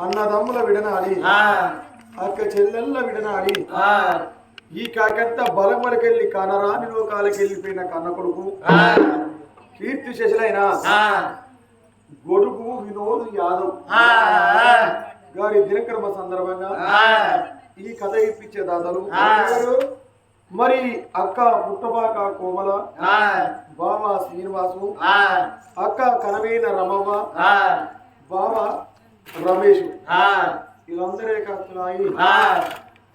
అన్నదమ్ముల విడనాడి. ఆ, అక్క చెల్లెళ్ళ విడనాడి. ఆ, ఈ కాకంత బలం వరకెళ్ళి కనరాని లోకాలకి వెళ్ళిపోయిన కన్న కొడుకు కీర్తి శశులైన. ఆ, గొడుగు వినోద్ యాదవ్. ఆ, గారి దినక్రమ సందర్భంగా ఆ, ఈ కథ ఇప్పించే దాతలు. ఆ. మరి అక్క పుట్టబాక కోమల. బావ శ్రీనివాసు. ఆ, అక్క కనవీన రమవ్వ. ఆ, బావ రమేష్. వీళ్ళందరే కస్తున్నాయి.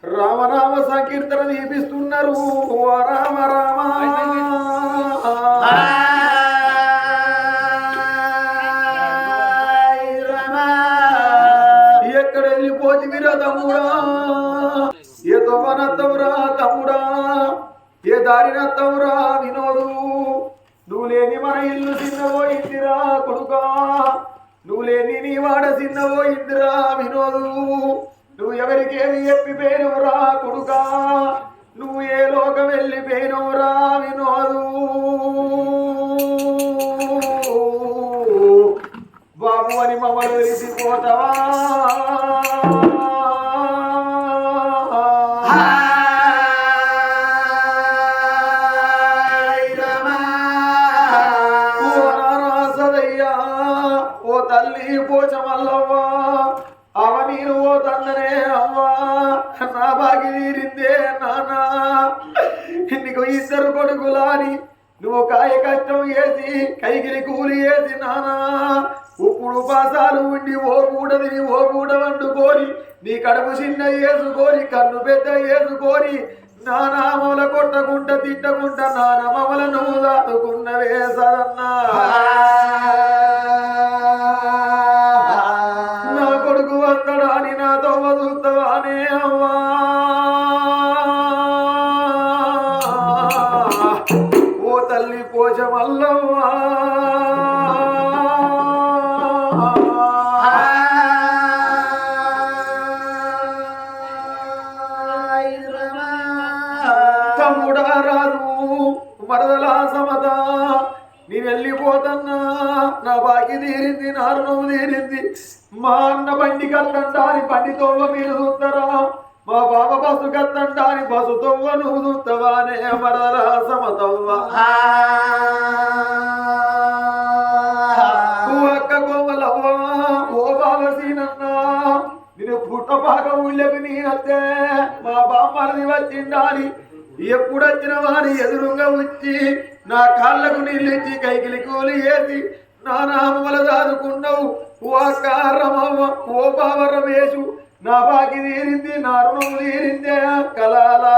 రామనామ సంకీర్తన దీపిస్తున్నారు ఓ రామ రామ. ఎక్కడ వెళ్ళిపోతివిరా తమ్ముడా? ఏ తవ్వనత్తవురా తమ్ముడా? ఏ దారినత్తవురా వినోదు నువ్వు లేని మన ఇల్లు చిన్నబోయిందిరా కొడుకా లేని నీ వాడ చిన్నబోయిందిరా వినోదు. నువ్వు ఎవరికేమి చెప్పిపోయినవురా కొడుకా? నువ్వు ఏ లోకం పేరురా వినోదు. బాబు అని మమ్మల్ని పోతావా నీకు ఇద్దరు కొడుకులాని నువ్వు కాయ కష్టం వేసి కైకిలి కూలి వేసి నానా ఉప్పుడు పాసాలు ఉండి ఓ కూడదిని ఓ కూడ వండుకొని నీ కడుపు చిన్న వేసుకొని కన్ను పెద్ద వేసుకొని నానామల కొట్టకుంట తిట్టకుంట నానమల నువ్వు దాటుకున్నవే సరన్నా మా బాబా బస్సు కత్తంటాని బస్సు తోవ నువ్వు చూస్తావానే మరదలా సమతవ్వా అక్క కోమలవ్వా ఓ బావ సీనన్నా నేను పుట్టపాక ఊళ్ళకి నేనత్తే మా బామ్మది వచ్చిండాలి ఎప్పుడు వచ్చిన వారి ఎదురుగా వచ్చి నా కాళ్ళకు నీళ్ళిచ్చి కైకిలి కూలి వేసి నా నామల దాదుకున్నావు ఓ అక్క రమవ్వ ఓ బావ నా బాకి తీరింది నా రుణం తీరిందే కలాలా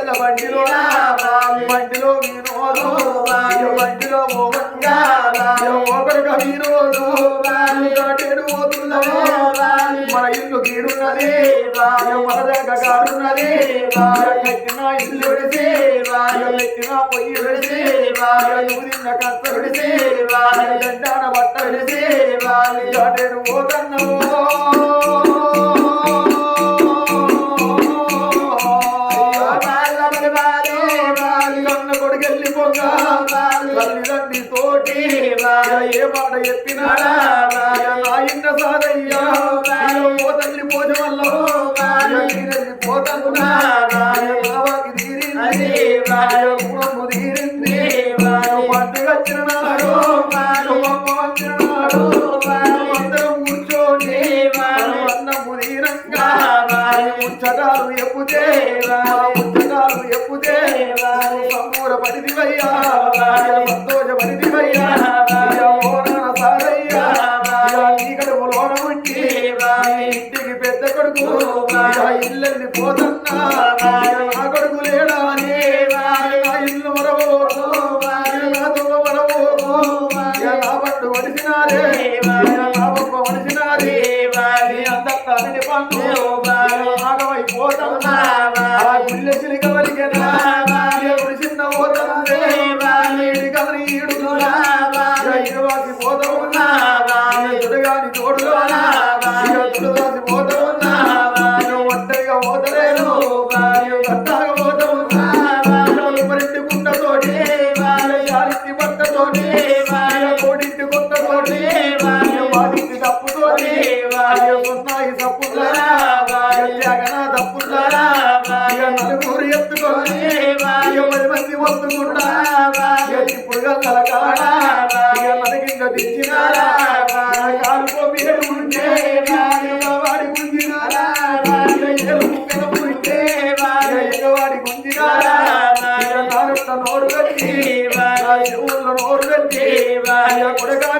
గజ్జల్ల బండిలో బండిలో వినోదు బండిలో మోగంగా ఒకరిగా వినోదు కాటేడు పోతున్నది మన ఇల్లు గీడున్నది మన దగ్గర గాడున్నది ఎక్కిన ఇల్లు విడిచి ఎక్కిన పొయ్యి విడిచి ఊరిన కత్త విడిచి ఎండాన బట్ట విడిచి కాటేడు కన్న ఏ మాట చెప్పినాడా నా ఇన్న సారయ్యా తల్లి పోజ వల్ల పోతన్నా సంతోష పడిదివయ్యా ఓనన సారయ్యా ఇక్కడ లోన ఉండి ఇంటికి పెద్ద కొడుకు. ఇల్లు పోతన్నా. కొడుకు పోతూ ఉన్నావా దుడగాని తోడులోనా తుడదాసి పోతూ ఉన్నావా నువ్వు ఒంటరిగా పోతలేను కట్టాగా పోతూ ఉన్నావా ఎవరింటి గుండతోటి యారింటి బట్టతోటి కోడింటి కొత్తతోటి వాడింటి తప్పుతోటి ఉన్నాయి తప్పులారా తప్పులారా నలుగురు ఎత్తుకొని వస్తుంటారా ఇప్పుడు కలకాడా మనకింద తెచ్చినారా కాలుకో పేరు ఉంటే వాడి గుంజినారా ఉంటే వాడి గుంజినారా నోరు కట్టి ఊళ్ళో నోరు కట్టి కొడగా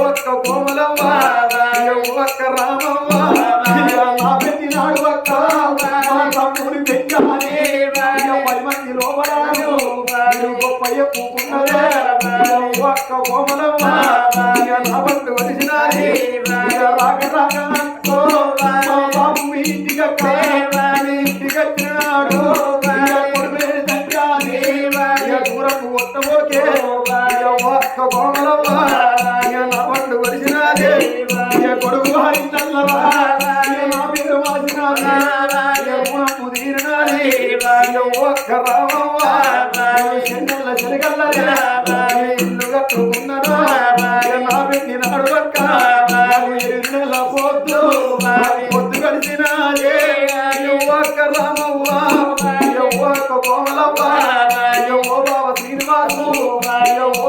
ఒక్క కోమలమ్మ ఒక్క రామమ్మ నా పెట్టినాడు ఒక్క మా తమ్ముడు పెంచాలి. పది మంది లోపడాను గొప్ప ఎక్కున్నదే ఒక్క కోమలమ్మ నా బంధు వదిలినాది రాక రాక బాబు ఇంటికక్క ఇంటికచ్చినాడు దూరకు ఒక్కబోకే ఒక్క కోమలమ్మ ఒక్క రామవ్వా చెన్నెల చెరగల్లరా ఇల్లు కట్టుకున్నారా నా పెట్టి నాడు అక్క నెల పొద్దు పొద్దు కలిసినాయే ఒక్క రామవ్వా ఒక్క కోమలవ్వా ఓ బాబా శ్రీనివాసు ఓ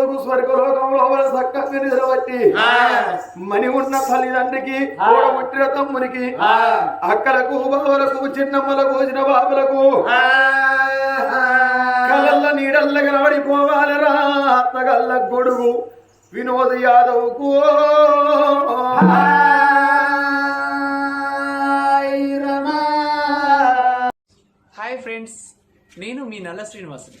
రోజు స్వర్గలోకంలో నిలబట్టి మణి ఉన్న తల్లిదండ్రికి పుట్టిన తమ్మునికి అక్కలకు బావలకు చిన్నమ్మలకు వచ్చిన బాబులకు కలల్ల నీడల్ల కనబడిపోవాలరా అత్తగల్ల గొడుగు వినోద్ యాదవ్కు. హాయ్ ఫ్రెండ్స్ నేను మీ నల్ల శ్రీనివాసుని.